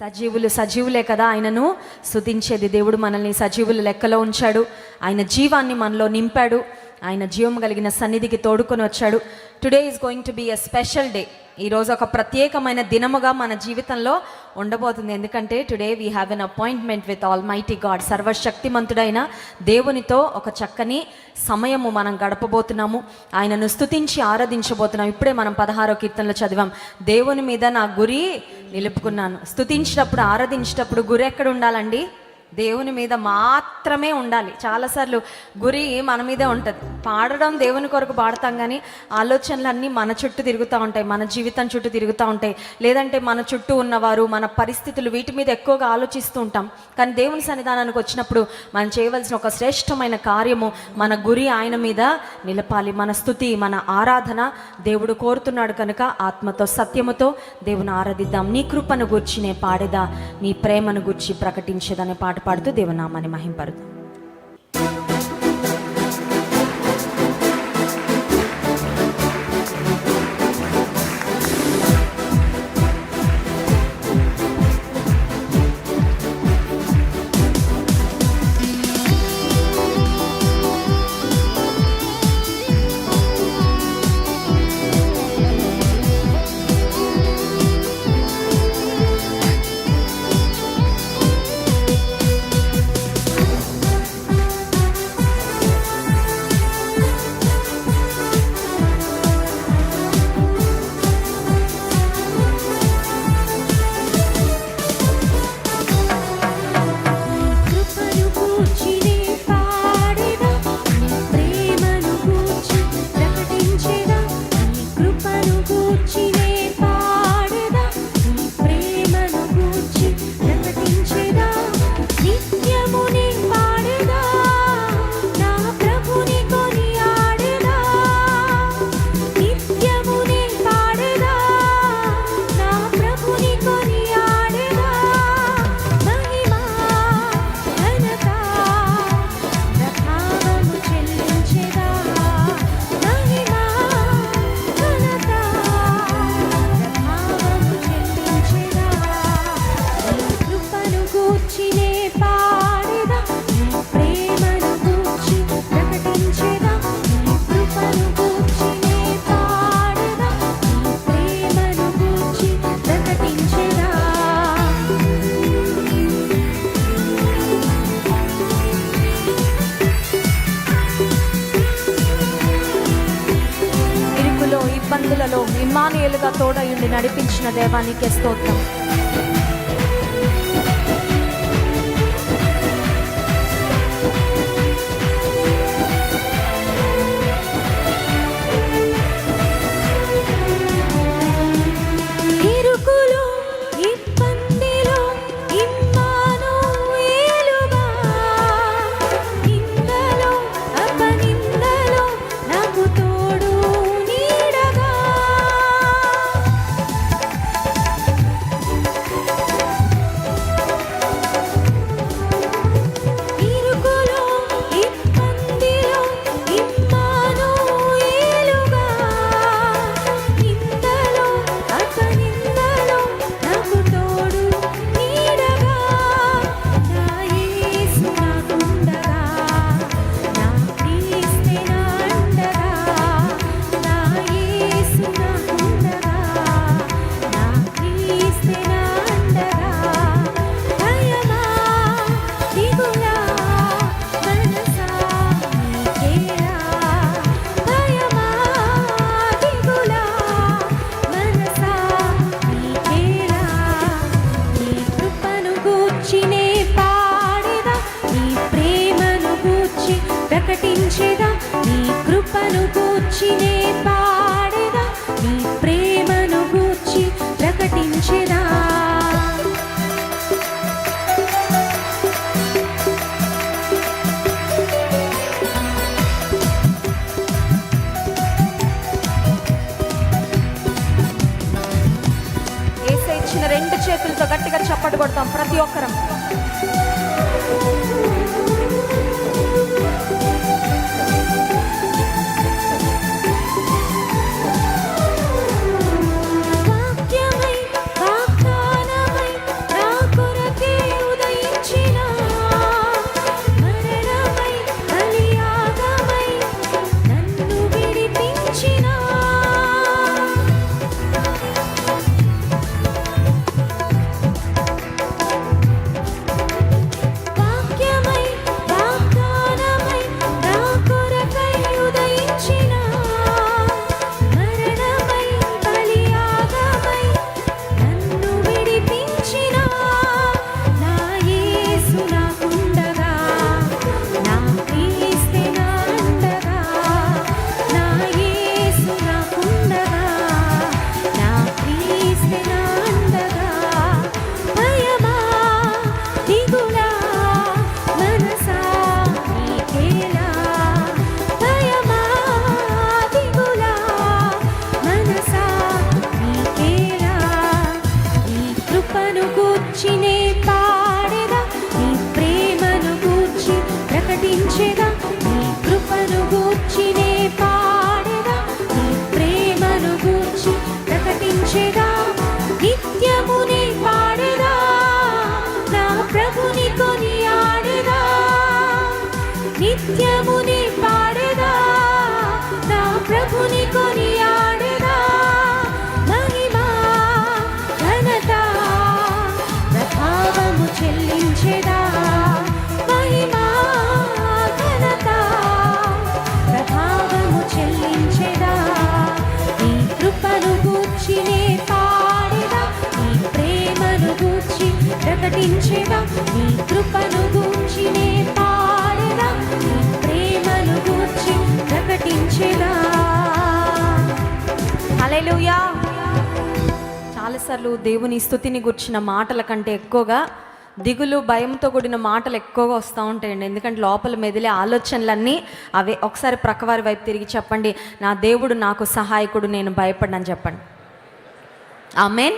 సజీవులు సజీవులే కదా ఆయనను. స్తుతించేది దేవుడు మనల్ని సజీవులు లెక్కలో ఉంచాడు. ఆయన జీవాన్ని మనలో నింపాడు. ఆయన జీవం కలిగిన సన్నిధికి తోడుకొని వచ్చాడు. Today is going to be a special day ఈరోజు ఒక ప్రత్యేకమైన దినముగా మన జీవితంలో ఉండబోతుంది. ఎందుకంటే today we have an appointment with almighty God సర్వశక్తిమంతుడైన దేవునితో ఒక చక్కని సమయము మనం గడపబోతున్నాము. ఆయనను స్థుతించి ఆరాధించబోతున్నాం. ఇప్పుడే మనం పదహారో కీర్తనలో చదివాం. దేవుని మీద నా గురి నిలుపుకున్నాను. స్థుతించినప్పుడు ఆరాధించేటప్పుడు గురి ఎక్కడ ఉండాలండి? దేవుని మీద మాత్రమే ఉండాలి. చాలాసార్లు గురి మన మీదే ఉంటుంది. పాడడం దేవుని కొరకు పాడతాం కానీ ఆలోచనలన్నీ మన చుట్టూ తిరుగుతూ ఉంటాయి. మన జీవితం చుట్టూ తిరుగుతూ ఉంటాయి. లేదంటే మన చుట్టూ ఉన్నవారు మన పరిస్థితులు వీటి మీద ఎక్కువగా ఆలోచిస్తూ ఉంటాం. కానీ దేవుని సన్నిధానానికి వచ్చినప్పుడు మనం చేయవలసిన ఒక శ్రేష్టమైన కార్యము మన గురి ఆయన మీద నిలపాలి. మన స్థుతి మన ఆరాధన దేవుడు కోరుతున్నాడు కనుక ఆత్మతో సత్యముతో దేవుని ఆరాధిద్దాం. నీ కృపను గుర్చి నే పాడేదా? నీ ప్రేమను గూర్చి ప్రకటించేదనే పాట పాడుతూ దేవనామాన్ని మహింపరుతాం. మమ్మల్ని నడిపించిన దేవానికి స్తోత్రం. కృపను గూర్చి పాడేదా? నీ ప్రేమను గూర్చి ప్రకటించేదా? రెండు చేతులతో గట్టిగా చప్పటి కొడతాం ప్రతి ఒక్కరం. చాలాసార్లు దేవుని స్థుతిని గుర్చిన మాటల కంటే ఎక్కువగా దిగులు భయంతో కూడిన మాటలు ఎక్కువగా వస్తూ ఉంటాయండి. ఎందుకంటే లోపల మెదిలే ఆలోచనలన్నీ అవే. ఒకసారి ప్రక్కవారి వైపు తిరిగి చెప్పండి నా దేవుడు నాకు సహాయకుడు నేను భయపడనని చెప్పండి. Amen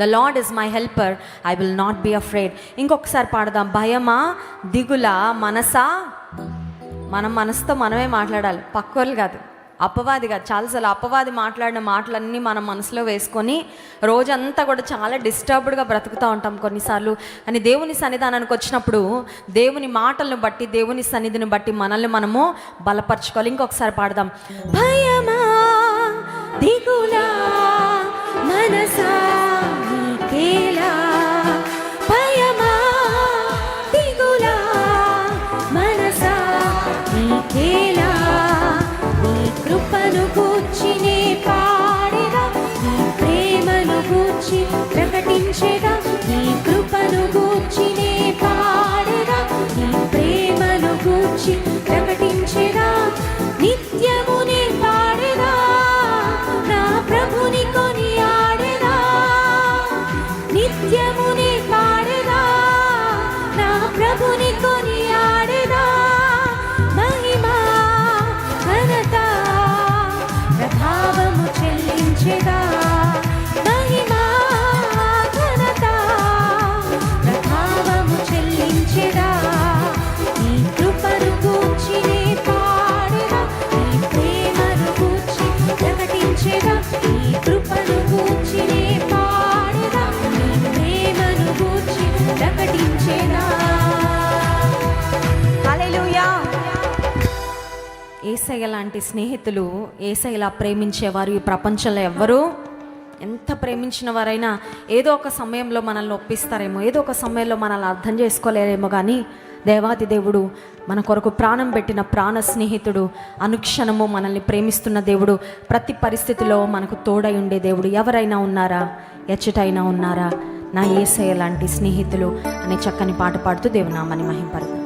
the Lord is my helper I will not be afraid ఇంకొకసారి పాడదాం. భయమా దిగుల మనసా? మనం మనసుతో మనమే మాట్లాడాలి. పక్కోళ్ళు కాదు. అపవాదిగా చాలాసార్లు అపవాది మాట్లాడిన మాటలన్నీ మనం మనసులో వేసుకొని రోజంతా కూడా చాలా డిస్టర్బ్డ్గా బ్రతుకుతూ ఉంటాం కొన్నిసార్లు. అని దేవుని సన్నిధానానికి వచ్చినప్పుడు దేవుని మాటలను బట్టి దేవుని సన్నిధిని బట్టి మనల్ని మనము బలపరచుకోవాలి. ఇంకొకసారి పాడదాం. భయమా దిగులా మనసా ఏసయ్య లాంటి స్నేహితులు ఏసయ్యలా ప్రేమించేవారు ఈ ప్రపంచంలో ఎవ్వరూ? ఎంత ప్రేమించిన వారైనా ఏదో ఒక సమయంలో మనల్ని ఒప్పిస్తారేమో ఏదో ఒక సమయంలో మనల్ని అర్థం చేసుకోలేరేమో కానీ దేవాది దేవుడు మన కొరకు ప్రాణం పెట్టిన ప్రాణ స్నేహితుడు అనుక్షణము మనల్ని ప్రేమిస్తున్న దేవుడు ప్రతి పరిస్థితిలో మనకు తోడై ఉండే దేవుడు ఎవరైనా ఉన్నారా? ఎచ్చటైనా ఉన్నారా? నా ఏసయ్య లాంటి స్నేహితులు అనే చక్కని పాట పాడుతూ దేవునామని మహింపడతాం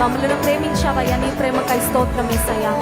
మమ్మల్ని ప్రేమించావయ్యా నీ ప్రేమకై స్తోత్రం ఏసయ్యా.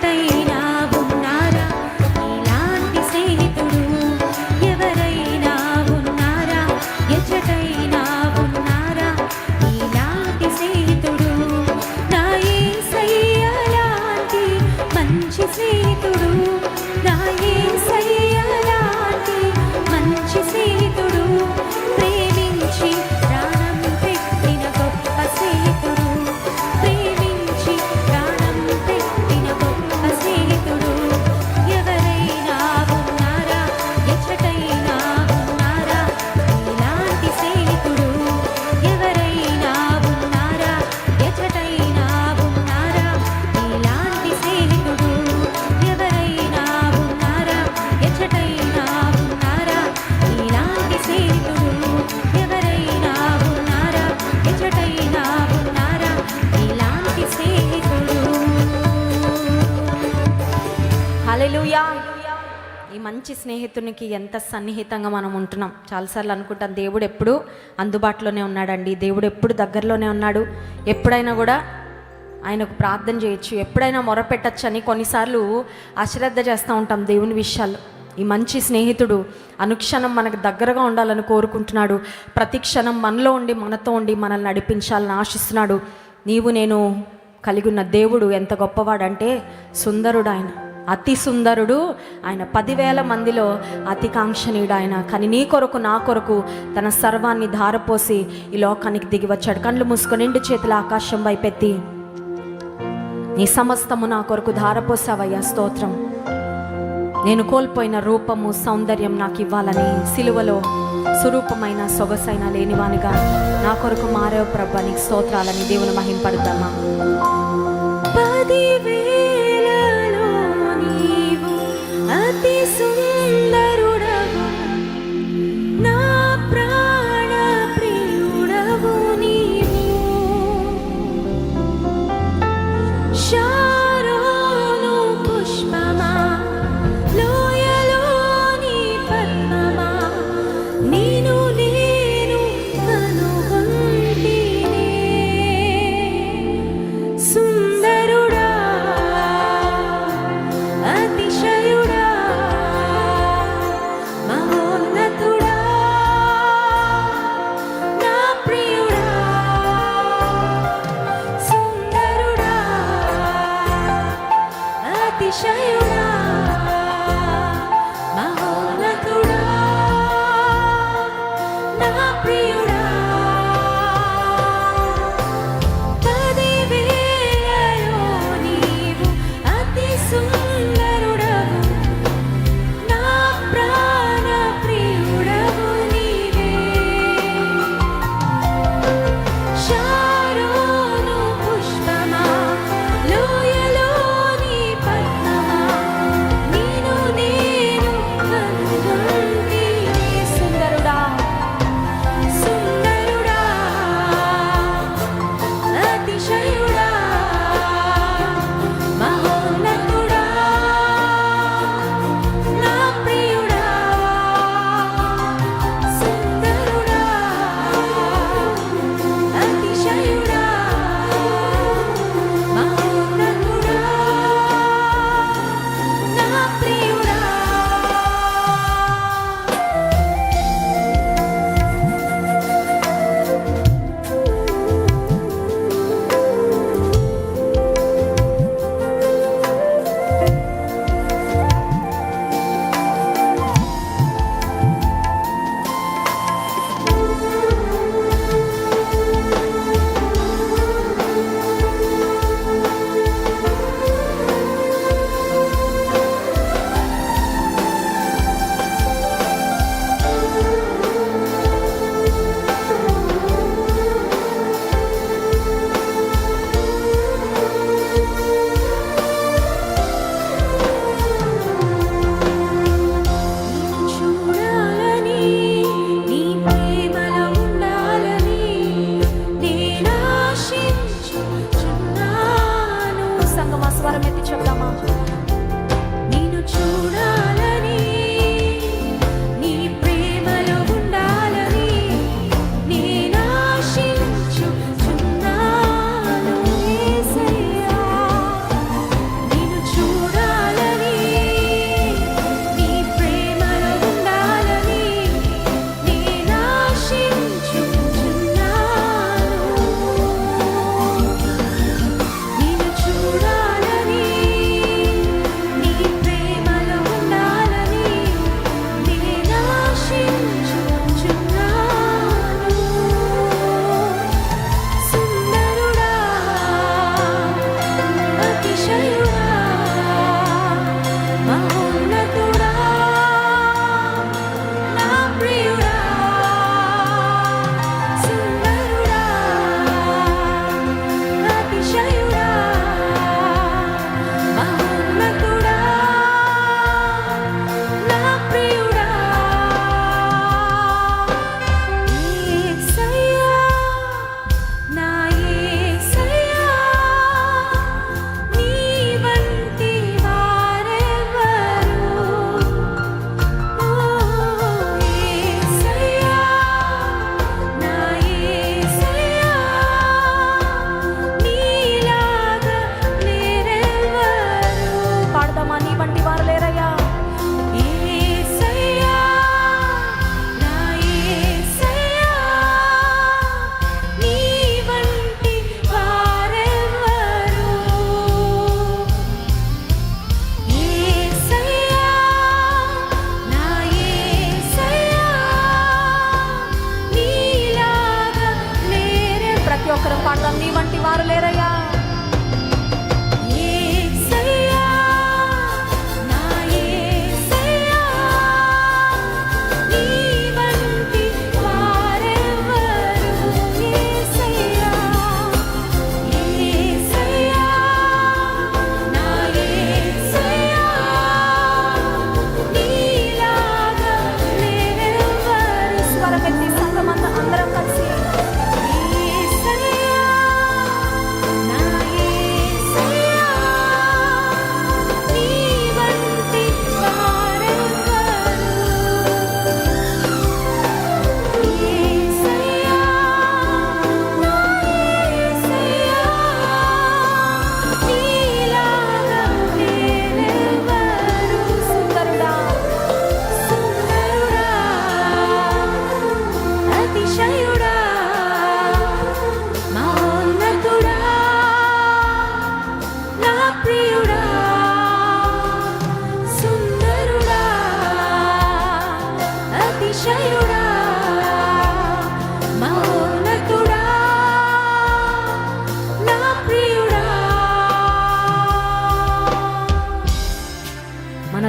ఎచ్చటైనా మంచి స్నేహితునికి ఎంత సన్నిహితంగా మనం ఉంటున్నాం. చాలాసార్లు అనుకుంటాం దేవుడు ఎప్పుడు అందుబాటులోనే ఉన్నాడండి. దేవుడు ఎప్పుడు దగ్గరలోనే ఉన్నాడు. ఎప్పుడైనా కూడా ఆయనకు ప్రార్థన చేయొచ్చు. ఎప్పుడైనా మొరపెట్టచ్చు అని కొన్నిసార్లు అశ్రద్ధ చేస్తూ ఉంటాం దేవుని విషయాలు ఈ మంచి స్నేహితుడు అనుక్షణం మనకు దగ్గరగా ఉండాలని కోరుకుంటున్నాడు. ప్రతి క్షణం మనలో ఉండి మనతో ఉండి మనల్ని నడిపించాలని ఆశిస్తున్నాడు. నీవు నేను కలిగి ఉన్న దేవుడు ఎంత గొప్పవాడంటే సుందరుడు ఆయన. అతి సుందరుడు. ఆయన పదివేల మందిలో అతి కాంక్షణీయుడు ఆయన. కానీ నీ కొరకు నా కొరకు తన సర్వాన్ని ధారపోసి ఈ లోకానికి దిగి వచ్చాడు. కళ్ళు మూసుకొని నిండు చేతుల ఆకాశం వైపెత్తి నీ సమస్తము నా కొరకు ధారపోసావయ్యా స్తోత్రం. నేను కోల్పోయిన రూపము సౌందర్యం నాకు ఇవ్వాలని సిలువలో సురూపమైన సొగసైన లేనివానిగా నా కొరకు మారేవ ప్రభ నీకు స్తోత్రాలని దేవుని మహింపడతామా అతి సుందరుడవు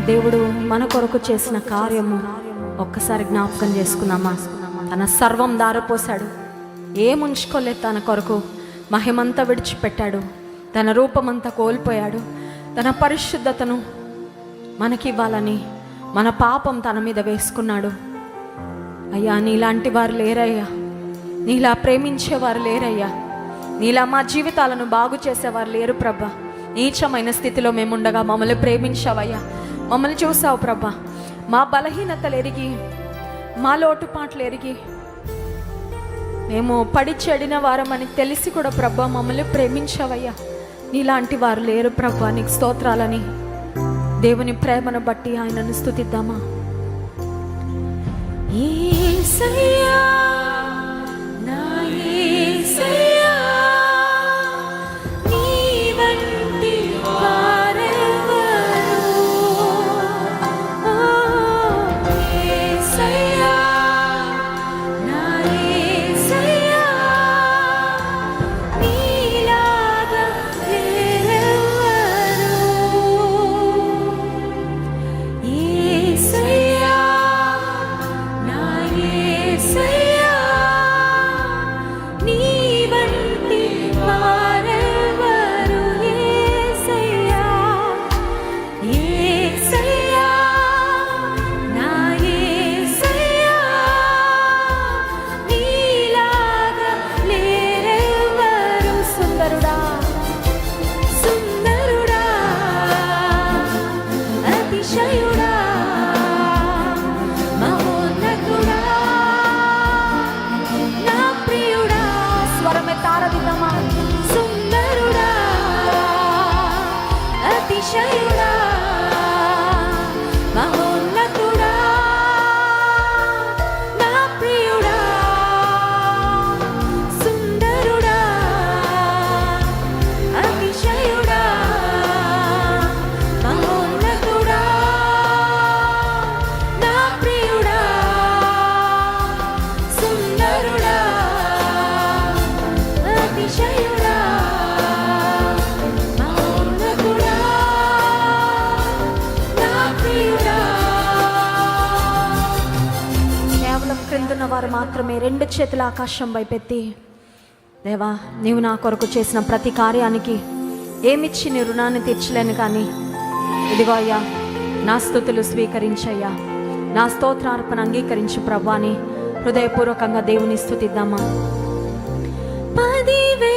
దేవుడు మన కొరకు చేసిన కార్యము ఒక్కసారి జ్ఞాపకం చేసుకుందామా తన సర్వం దారపోశాడు. ఏముంచుకోలేదు తన కొరకు మహిమంతా విడిచిపెట్టాడు. తన రూపమంతా కోల్పోయాడు. తన పరిశుద్ధతను మనకివ్వాలని మన పాపం తన మీద వేసుకున్నాడు. అయ్యా నీలాంటి వారు లేరయ్యా. నీలా ప్రేమించేవారు లేరయ్యా. నీలా మా జీవితాలను బాగు చేసేవారు లేరు ప్రభా. నీచమైన స్థితిలో మేముండగా మమ్మల్ని ప్రేమించావయ్యా. మమ్మల్ని చూసావు ప్రభా. మా బలహీనతలు ఎరిగి మా లోటుపాట్లు ఎరిగి మేము పడి చెడిన వారమని తెలిసి కూడా ప్రభా మమ్మల్ని ప్రేమించావయ్యా. నీలాంటి వారు లేరు ప్రభా నీకు స్తోత్రాలని. దేవుని ప్రేమను బట్టి ఆయనను స్థుతిద్దామా. యేసయ్యా నా యేసయ్యా వారు మాత్రమే రెండు చేతుల ఆకాశం వైపెత్తి దేవా నీవు నా కొరకు చేసిన ప్రతి కార్యానికి ఏమిచ్చి నీ రుణాన్ని తీర్చలేను కానీ ఇదిగో అయ్యా నా స్థుతులు స్వీకరించయ్యా. నా స్తోత్రార్పణ అంగీకరించు ప్రభాని హృదయపూర్వకంగా దేవుని స్థుతిద్దామా. పదివే